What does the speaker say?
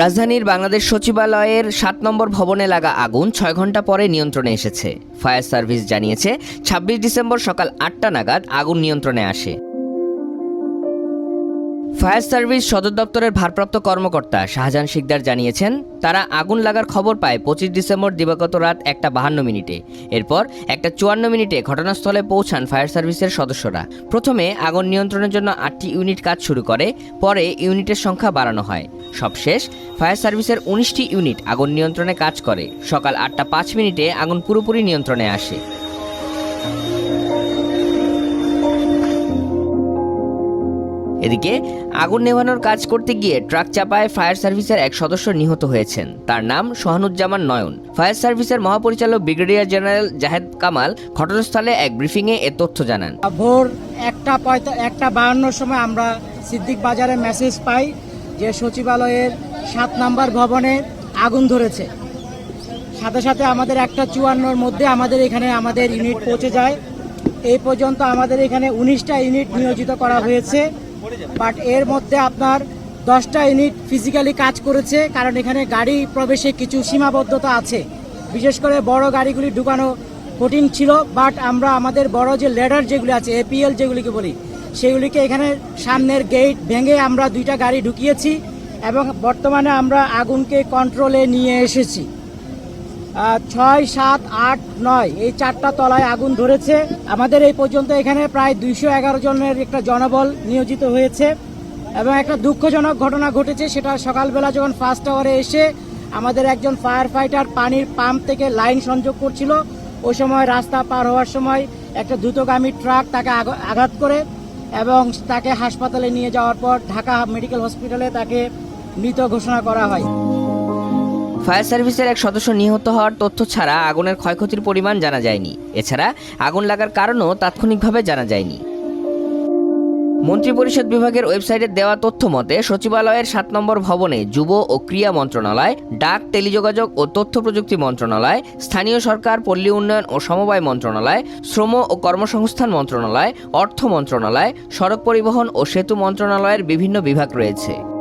রাজধানীর বাংলাদেশ সচিবালয়ের সাত নম্বর ভবনে লাগা আগুন ছয় ঘণ্টা পরে নিয়ন্ত্রণে এসেছে। ফায়ার সার্ভিস জানিয়েছে, ছাব্বিশ ডিসেম্বর সকাল আটটা নাগাদ আগুন নিয়ন্ত্রণে আসে। ফায়ার সার্ভিস সদর দপ্তরের ভারপ্রাপ্ত কর্মকর্তা শাহজাহান শিকদার জানিয়েছেন, তারা আগুন লাগার খবর পায় পঁচিশ ডিসেম্বর দিবাগত রাত একটা বাহান্ন মিনিটে। এরপর একটা চুয়ান্ন মিনিটে ঘটনাস্থলে পৌঁছান ফায়ার সার্ভিসের সদস্যরা। প্রথমে আগুন নিয়ন্ত্রণের জন্য আটটি ইউনিট কাজ শুরু করে, পরে ইউনিটের সংখ্যা বাড়ানো হয়। সবশেষ ফায়ার সার্ভিসের উনিশটি ইউনিট আগুন নিয়ন্ত্রণে কাজ করে। সকাল আটটা পাঁচ মিনিটে আগুন পুরোপুরি নিয়ন্ত্রণে আসে। এদিকে, আগুন নেভানোর কাজ করতে গিয়ে ট্রাক চাপায় ফায়ার সার্ভিসের এক সদস্য নিহত হয়েছেন। তার নাম সোহানুজ্জামান নয়ন। ফায়ার সার্ভিসের মহাপরিচালক ব্রিগেডিয়ার জেনারেল জাহেদ কামাল ঘটনাস্থলে এক ব্রিফিংয়ে এ তথ্য জানান। ভোর একটা একটা বাহান্নর সময় আমরা সিদ্দিক বাজারে মেসেজ পাই। যে সচিবালয়ের সাত নাম্বার ভবনে আগুন ধরেছে। সাথে সাথে আমাদের একটা চুয়ান্নর মধ্যে আমাদের এখানে আমাদের ইউনিট পৌঁছে যায়। এই পর্যন্ত আমাদের এখানে উনিশটা ইউনিট নিয়োজিত করা হয়েছে। বাট এর মধ্যে আপনার দশটা ইউনিট ফিজিক্যালি কাজ করেছে, কারণ এখানে গাড়ি প্রবেশে কিছু সীমাবদ্ধতা আছে। বিশেষ করে বড় গাড়িগুলি ঢুকানো কঠিন ছিল, বাট আমরা আমাদের বড় যে লেডার যেগুলি আছে এপিএল যেগুলিকে বলি সেগুলিকে এখানে সামনের গেট ভেঙে আমরা দুইটা গাড়ি ঢুকিয়েছি এবং বর্তমানে আমরা আগুনকে কন্ট্রোলে নিয়ে এসেছি। ছয়, সাত, আট, নয়, এই চারটা তলায় আগুন ধরেছে। আমাদের এই পর্যন্ত এখানে প্রায় দুইশো এগারো জনের একটা জনবল নিয়োজিত হয়েছে এবং একটা দুঃখজনক ঘটনা ঘটেছে, সেটা সকালবেলা যখন ফার্স্ট আওয়ারে এসে আমাদের একজন ফায়ার ফাইটার পানির পাম্প থেকে লাইন সংযোগ করছিল, ওই সময় রাস্তা পার হওয়ার সময় একটা দ্রুতগামী ট্রাক তাকে আঘাত করে। এবং তাকে হাসপাতালে নিয়ে যাওয়ার পর ঢাকা মেডিকেল হসপিটালে তাকে মৃত ঘোষণা করা হয়। ফায়ার সার্ভিসের এক সদস্য নিহত হওয়ার তথ্য ছাড়া আগুনের ক্ষয়ক্ষতির পরিমাণ জানা যায়নি। এছাড়া আগুন লাগার কারণও তাৎক্ষণিকভাবে জানা যায়নি। মন্ত্রিপরিষদ বিভাগের ওয়েবসাইটে দেওয়া তথ্য মতে, সচিবালয়ের সাত নম্বর ভবনে যুব ও ক্রিয়া মন্ত্রণালয়, ডাক, টেলিযোগাযোগ ও তথ্য প্রযুক্তি মন্ত্রণালয়, স্থানীয় সরকার, পল্লী উন্নয়ন ও সমবায় মন্ত্রণালয়, শ্রম ও কর্মসংস্থান মন্ত্রণালয়, অর্থ মন্ত্রণালয়, সড়ক পরিবহন ও সেতু মন্ত্রণালয়ের বিভিন্ন বিভাগ রয়েছে।